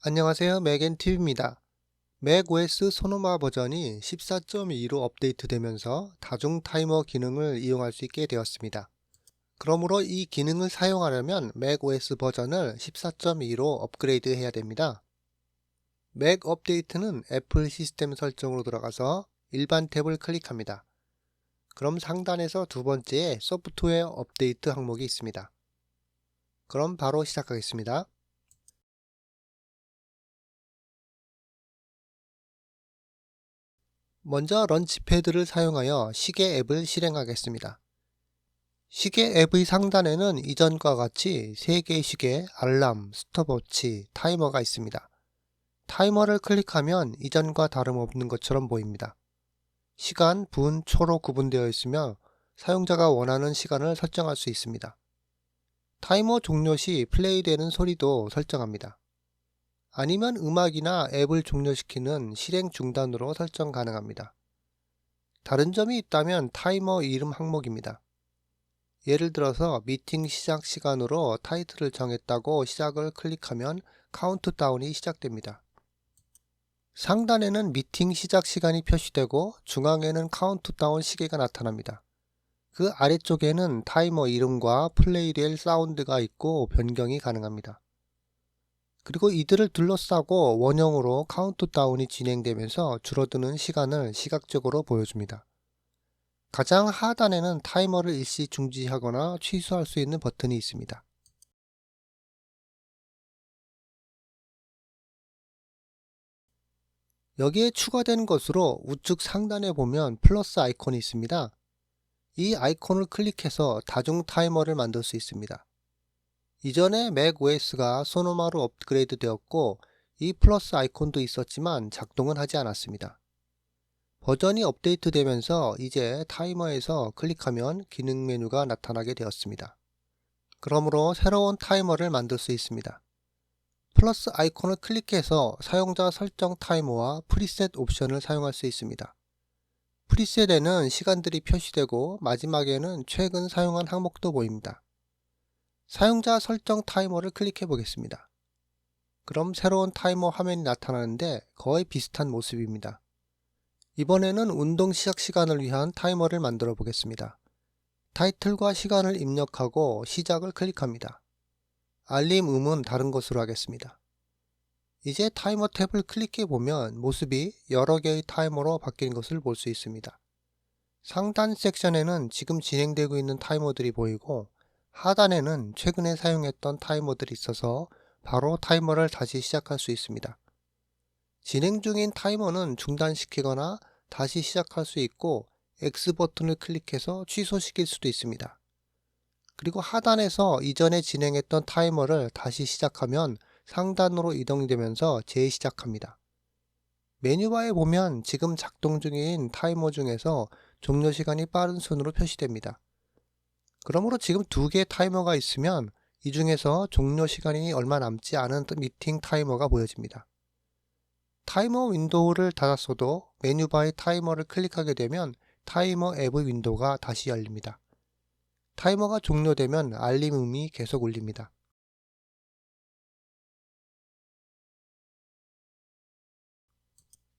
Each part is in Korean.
안녕하세요. 맥앤TV입니다. 맥OS 소노마 버전이 14.2로 업데이트되면서 다중 타이머 기능을 이용할 수 있게 되었습니다. 그러므로 이 기능을 사용하려면 맥OS 버전을 14.2로 업그레이드 해야 됩니다. 맥 업데이트는 애플 시스템 설정으로 들어가서 일반 탭을 클릭합니다. 그럼 상단에서 두 번째에 소프트웨어 업데이트 항목이 있습니다. 그럼 바로 시작하겠습니다. 먼저 런치패드를 사용하여 시계 앱을 실행하겠습니다. 시계 앱의 상단에는 이전과 같이 3개의 시계, 알람, 스톱워치, 타이머가 있습니다. 타이머를 클릭하면 이전과 다름없는 것처럼 보입니다. 시간, 분, 초로 구분되어 있으며 사용자가 원하는 시간을 설정할 수 있습니다. 타이머 종료 시 플레이되는 소리도 설정합니다. 아니면 음악이나 앱을 종료시키는 실행 중단으로 설정 가능합니다. 다른 점이 있다면 타이머 이름 항목입니다. 예를 들어서 미팅 시작 시간으로 타이틀을 정했다고 시작을 클릭하면 카운트다운이 시작됩니다. 상단에는 미팅 시작 시간이 표시되고 중앙에는 카운트다운 시계가 나타납니다. 그 아래쪽에는 타이머 이름과 플레이될 사운드가 있고 변경이 가능합니다. 그리고 이들을 둘러싸고 원형으로 카운트다운이 진행되면서 줄어드는 시간을 시각적으로 보여줍니다. 가장 하단에는 타이머를 일시 중지하거나 취소할 수 있는 버튼이 있습니다. 여기에 추가된 것으로 우측 상단에 보면 플러스 아이콘이 있습니다. 이 아이콘을 클릭해서 다중 타이머를 만들 수 있습니다. 이전에 맥OS가 소노마로 업그레이드 되었고 이 플러스 아이콘도 있었지만 작동은 하지 않았습니다. 버전이 업데이트 되면서 이제 타이머에서 클릭하면 기능 메뉴가 나타나게 되었습니다. 그러므로 새로운 타이머를 만들 수 있습니다. 플러스 아이콘을 클릭해서 사용자 설정 타이머와 프리셋 옵션을 사용할 수 있습니다. 프리셋에는 시간들이 표시되고 마지막에는 최근 사용한 항목도 보입니다. 사용자 설정 타이머를 클릭해 보겠습니다. 그럼 새로운 타이머 화면이 나타나는데 거의 비슷한 모습입니다. 이번에는 운동 시작 시간을 위한 타이머를 만들어 보겠습니다. 타이틀과 시간을 입력하고 시작을 클릭합니다. 알림 음은 다른 것으로 하겠습니다. 이제 타이머 탭을 클릭해 보면 모습이 여러 개의 타이머로 바뀐 것을 볼 수 있습니다. 상단 섹션에는 지금 진행되고 있는 타이머들이 보이고 하단에는 최근에 사용했던 타이머들이 있어서 바로 타이머를 다시 시작할 수 있습니다. 진행 중인 타이머는 중단시키거나 다시 시작할 수 있고 X 버튼을 클릭해서 취소시킬 수도 있습니다. 그리고 하단에서 이전에 진행했던 타이머를 다시 시작하면 상단으로 이동되면서 재시작합니다. 메뉴바에 보면 지금 작동 중인 타이머 중에서 종료 시간이 빠른 순으로 표시됩니다. 그러므로 지금 두 개의 타이머가 있으면 이 중에서 종료 시간이 얼마 남지 않은 미팅 타이머가 보여집니다. 타이머 윈도우를 닫았어도 메뉴바의 타이머를 클릭하게 되면 타이머 앱의 윈도우가 다시 열립니다. 타이머가 종료되면 알림 음이 계속 울립니다.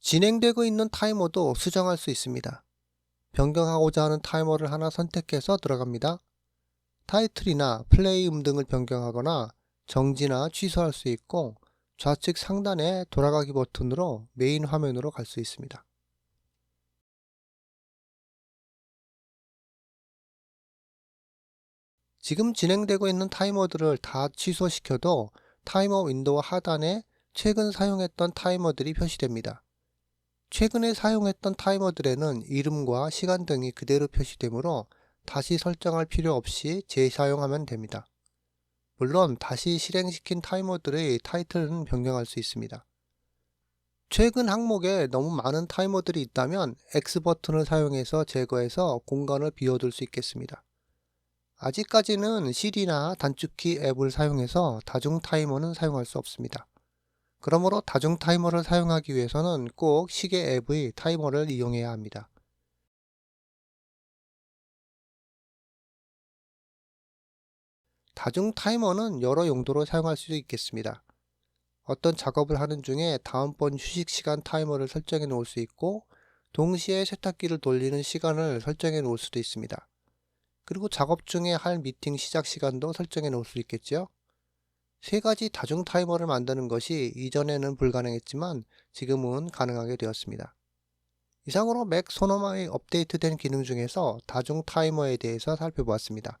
진행되고 있는 타이머도 수정할 수 있습니다. 변경하고자 하는 타이머를 하나 선택해서 들어갑니다. 타이틀이나 플레이 음 등을 변경하거나 정지나 취소할 수 있고 좌측 상단에 돌아가기 버튼으로 메인 화면으로 갈 수 있습니다. 지금 진행되고 있는 타이머들을 다 취소시켜도 타이머 윈도우 하단에 최근 사용했던 타이머들이 표시됩니다. 최근에 사용했던 타이머들에는 이름과 시간 등이 그대로 표시되므로 다시 설정할 필요 없이 재사용하면 됩니다. 물론 다시 실행시킨 타이머들의 타이틀은 변경할 수 있습니다. 최근 항목에 너무 많은 타이머들이 있다면 X 버튼을 사용해서 제거해서 공간을 비워둘 수 있겠습니다. 아직까지는 Siri나 단축키 앱을 사용해서 다중 타이머는 사용할 수 없습니다. 그러므로 다중 타이머를 사용하기 위해서는 꼭 시계 앱의 타이머를 이용해야 합니다. 다중 타이머는 여러 용도로 사용할 수 있겠습니다. 어떤 작업을 하는 중에 다음번 휴식 시간 타이머를 설정해 놓을 수 있고 동시에 세탁기를 돌리는 시간을 설정해 놓을 수도 있습니다. 그리고 작업 중에 할 미팅 시작 시간도 설정해 놓을 수 있겠죠. 세 가지 다중 타이머를 만드는 것이 이전에는 불가능했지만 지금은 가능하게 되었습니다. 이상으로 맥 소노마의 업데이트된 기능 중에서 다중 타이머에 대해서 살펴보았습니다.